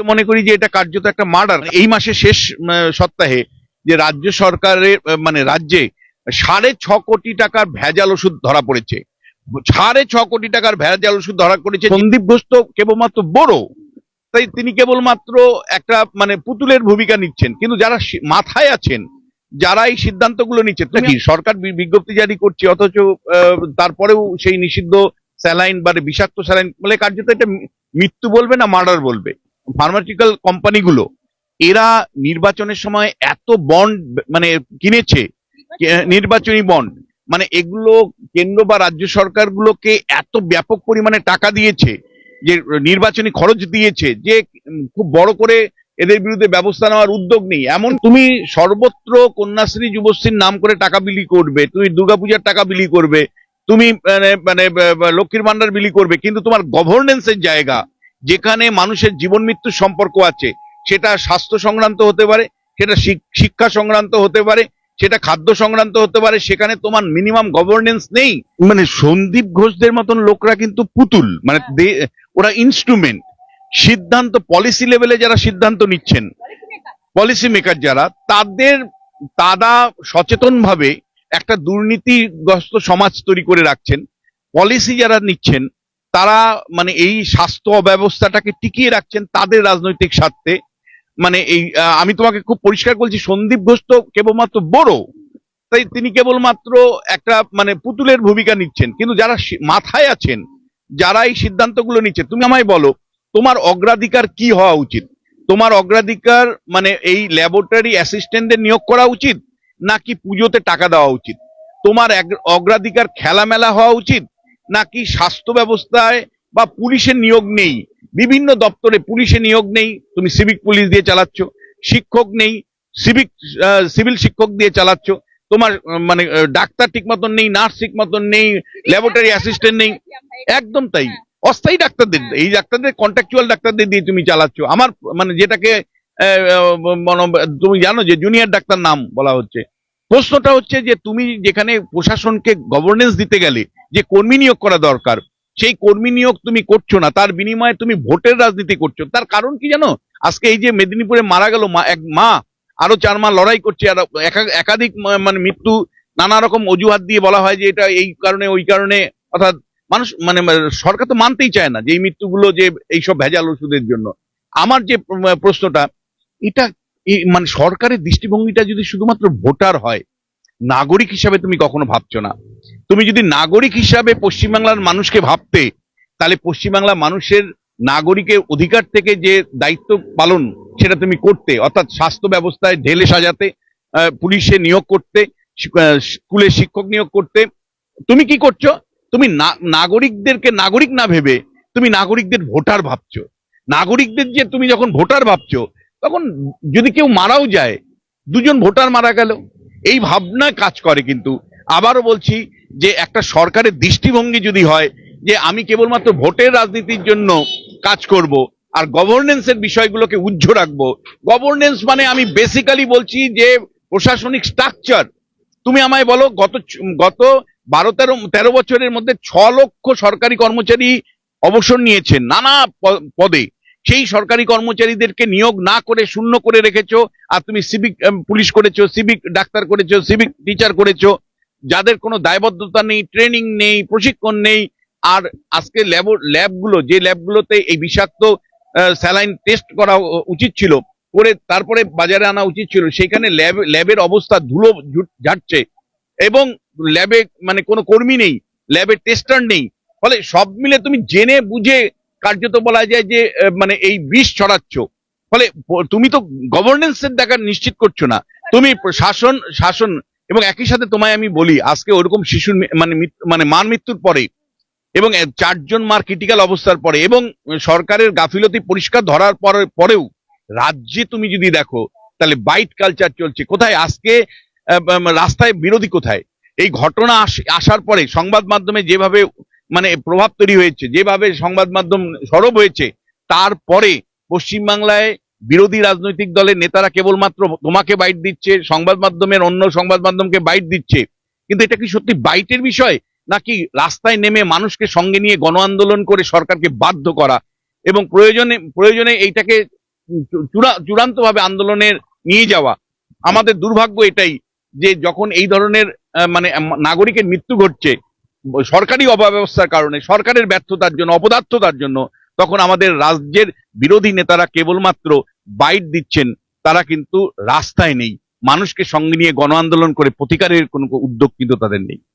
তো মনে করি যে এটা কার্যত একটা মার্ডার। এই মাসে শেষ সপ্তাহে যে রাজ্য সরকারের মানে রাজ্যে সাড়ে ছ কোটি টাকার ভেজাল ওষুধ ধরা পড়েছে। সাড়ে ছ কোটি টাকার ভেজাল ওষুধ ধরা পড়েছে সন্দীপ ঘোষ তো কেবলমাত্র বড়। তাই তিনি কেবলমাত্র একটা মানে পুতুলের ভূমিকা নিচ্ছেন। কিন্তু যারা মাথায় আছেন যারা এই সিদ্ধান্তগুলো নিচ্ছে তুমি কি সরকার বিজ্ঞপ্তি জারি করছে অথচ তারপরেও সেই নিষিদ্ধ স্যালাইন বা বিষাক্ত স্যালাইন বলে কার্যত এটা মৃত্যু বলবে না মার্ডার বলবে। ফার্মাসিউটিক্যাল কোম্পানিগুলো এরা নির্বাচনের সময় এত বন্ড মানে কিনেছে নির্বাচনী বন্ড মানে এগুলো কেন্দ্র বা রাজ্য সরকারগুলোকে এত ব্যাপক পরিমাণে টাকা দিয়েছে যে নির্বাচনী খরচ দিয়েছে যে খুব বড় করে এদের বিরুদ্ধে ব্যবস্থা নেওয়ার উদ্যোগ নেই। এমন তুমি সর্বত্র কন্যাশ্রী যুবশ্রীর নাম করে টাকা বিলি করবে তুমি দুর্গাপূজার টাকা বিলি করবে তুমি মানে মানে লক্ষ্মীর ভান্ডার বিলি করবে কিন্তু তোমার গভর্নেন্সের জায়গা যেখানে মানুষের জীবন মৃত্যুর সম্পর্ক আছে সেটা স্বাস্থ্য সংক্রান্ত হতে পারে সেটা শিক- শিক্ষা সংক্রান্ত হতে পারে সেটা খাদ্য সংক্রান্ত হতে পারে সেখানে তোমার মিনিমাম গভর্নেন্স নেই। মানে সন্দীপ ঘোষদের মতন লোকরা কিন্তু পুতুল মানে দে- ওরা ইনস্ট্রুমেন্ট সিদ্ধান্ত পলিসি লেভেলে যারা সিদ্ধান্ত নিচ্ছেন পলিসি মেকার যারা তাদের তারা সচেতন ভাবে একটা দুর্নীতিগ্রস্ত সমাজ তৈরি করে রাখছেন। পলিসি যারা নিচ্ছেন তারা মানে এই স্বাস্থ্য ব্যবস্থাটাকে টিকিয়ে রাখছেন তাদের রাজনৈতিক স্বার্থে। মানে এই আমি তোমাকে খুব পরিষ্কার বলছি, সন্দীপ ঘোষ তো কেবলমাত্র বড়। তাই তিনি কেবলমাত্র একটা মানে পুতুলের ভূমিকা নিচ্ছেন। কিন্তু যারা মাথায় আছেন, যারা এই সিদ্ধান্তগুলো নিচ্ছে, তুমি আমায় বলো, তোমার অগ্রাধিকার কি হওয়া উচিত? তোমার অগ্রাধিকার মানে এই ল্যাবরেটরি অ্যাসিস্ট্যান্টদের নিয়োগ করা উচিত, নাকি পুজোতে টাকা দেওয়া উচিত? তোমার অগ্রাধিকার খেলামেলা হওয়া উচিত নাকি স্বাস্থ্য ব্যবস্থায় বা পুলিশের নিয়োগ নেই? বিভিন্ন দপ্তরে পুলিশে নিয়োগ নেই। তুমি সিভিক পুলিশ দিয়ে চালাচ্ছ, শিক্ষক নেই সিভিক সিভিল শিক্ষক দিয়ে চালাচ্ছ। তোমার মানে ডাক্তার ঠিক মতন নেই, নার্স ঠিক মতন নেই ল্যাবরেটরি অ্যাসিস্ট্যান্ট নেই। একদম তাই। অস্থায়ী ডাক্তারদের, এই ডাক্তারদের কন্ট্রাকচুয়াল ডাক্তারদের দিয়ে তুমি চালাচ্ছ। আমার মানে যেটাকে তুমি জানো যে জুনিয়র ডাক্তার নাম বলা হচ্ছে। প্রশ্নটা হচ্ছে যে তুমি যেখানে প্রশাসনকে গভর্নেন্স দিতে গেলে যে কর্মী নিয়োগ করা দরকার, সেই কর্মী নিয়োগ তুমি করছ না, তার বিনিময়ে তুমি ভোটের রাজনীতি করছ। তার কারণ কি জানো? আজকে এই যে মেদিনীপুরে মারা গেল মা, এক মা, আরও চার মা লড়াই করছে, আর একা- একাধিক মানে মৃত্যু, নানা রকম অজুহাত দিয়ে বলা হয় যে এটা এই কারণে, ওই কারণে, অর্থাৎ মানুষ মানে সরকার তো মানতেই চায় না যে এই মৃত্যুগুলো যে এইসব ভেজাল ওষুধের জন্য। আমার যে প্রশ্নটা, এটা মানে সরকারের দৃষ্টিভঙ্গিটা যদি শুধুমাত্র ভোটার হয়, নাগরিক হিসাবে তুমি কখনো ভাবছ না। তুমি যদি নাগরিক হিসাবে পশ্চিমবাংলার মানুষকে ভাবতে, তাহলে পশ্চিমবাংলা মানুষের নাগরিকের অধিকার থেকে যে দায়িত্ব পালন, সেটা তুমি করতে, অর্থাৎ স্বাস্থ্য ব্যবস্থায় ঢেলে সাজাতে পুলিশে নিয়োগ করতে স্কুলে শিক্ষক নিয়োগ করতে, তুমি কি করছ? তুমি নাগরিকদেরকে নাগরিক না ভেবে, তুমি নাগরিকদের ভোটার ভাবছ। নাগরিকদের যে তুমি যখন ভোটার ভাবছ তখন যদি কেউ মারাও যায়, দুজন ভোটার মারা গেল, এই ভাবনা কাজ করে কিন্তু। আবারও বলছি যে একটা সরকারের দৃষ্টিভঙ্গি যদি হয়, যে আমি কেবলমাত্র ভোটের রাজনীতির জন্য কাজ করব আর গভর্নেন্সের বিষয়গুলোকে উজ্জ্ব রাখব। গভর্নেন্স মানে আমি বেসিক্যালি বলছি যে প্রশাসনিক স্ট্রাকচার তুমি আমায় বলো, গত গত বারো তেরো তেরো বছরের মধ্যে ছ লক্ষ সরকারি কর্মচারী অবসর নিয়েছেন, নানা পদে। সেই সরকারি কর্মচারীদেরকে নিয়োগ না করে শূন্য করে রেখেছো, আর তুমি সিভিক পুলিশ করেছ সিভিক ডাক্তার করেছ সিভিক টিচার করেছ, যাদের কোনো দায়বদ্ধতা নেই ট্রেনিং নেই, প্রশিক্ষণ নেই, আর আজকে ল্যাব ল্যাবগুলো যে ল্যাবগুলোতে এই বিষাক্ত স্যালাইন টেস্ট করা উচিত ছিল, করে তারপরে বাজারে আনা উচিত ছিল সেখানে ল্যাব ল্যাবের অবস্থা ধুলো ঝাড়ছে, এবং ল্যাবে মানে কোনো কর্মী নেই ল্যাবের টেস্টার নেই, ফলে সব মিলে তুমি জেনে বুঝে কার্যত বলা যায় যে মানে এই বিষ ছড়াচ্ছ। ফলে তুমি তো গভর্নেন্সের দেখা নিশ্চিত করছ না। তুমি শাসন শাসন, এবং একই সাথে তোমায় আমি বলি, আজকে ওরকম শিশুর মানে মানে মার মৃত্যুর পরে, এবং চারজন মার ক্রিটিক্যাল অবস্থার পরে, এবং সরকারের গাফিলতি পরিষ্কার ধরার পরে, পরেও রাজ্যে তুমি যদি দেখো, তাহলে বাইট কালচার চলছে। কোথায়? আজকে রাস্তায় বিরোধী কোথায়? এই ঘটনা আস- আসার পরে সংবাদ মাধ্যমে যেভাবে মানে প্রভাব তৈরি হয়েছে, যেভাবে সংবাদ মাধ্যম সরব হয়েছে, তারপরে পশ্চিমবাংলায় বিরোধী রাজনৈতিক দলের নেতারা কেবলমাত্র তোমাকে বাইট দিচ্ছে, সংবাদ মাধ্যমের অন্য সংবাদ মাধ্যমকে বাইট দিচ্ছে। কিন্তু এটা কি সত্যি বাইটের বিষয়? নাকি রাস্তায় নেমে মানুষকে সঙ্গে নিয়ে গণ আন্দোলন করে সরকারকে বাধ্য করা? এবং প্রয়োজনে প্রয়োজনে এইটাকে চূড়ান্ত ভাবে আন্দোলনের নিয়ে যাওয়া। আমাদের দুর্ভাগ্য এটাই যে যখন এই ধরনের মানে নাগরিকের মৃত্যু ঘটছে সরকারি অব্যবস্থার কারণে, সরকারের ব্যর্থতার জন্য, অপদার্থতার জন্য তখন আমাদের রাজ্যের বিরোধী নেতারা কেবলমাত্র বাইট দিচ্ছেন, তারা কিন্তু রাস্তায় নেই। মানুষকে সঙ্গে নিয়ে গণ আন্দোলন করে প্রতিকারের কোনো উদ্যোগ কিন্তু তাদের নেই।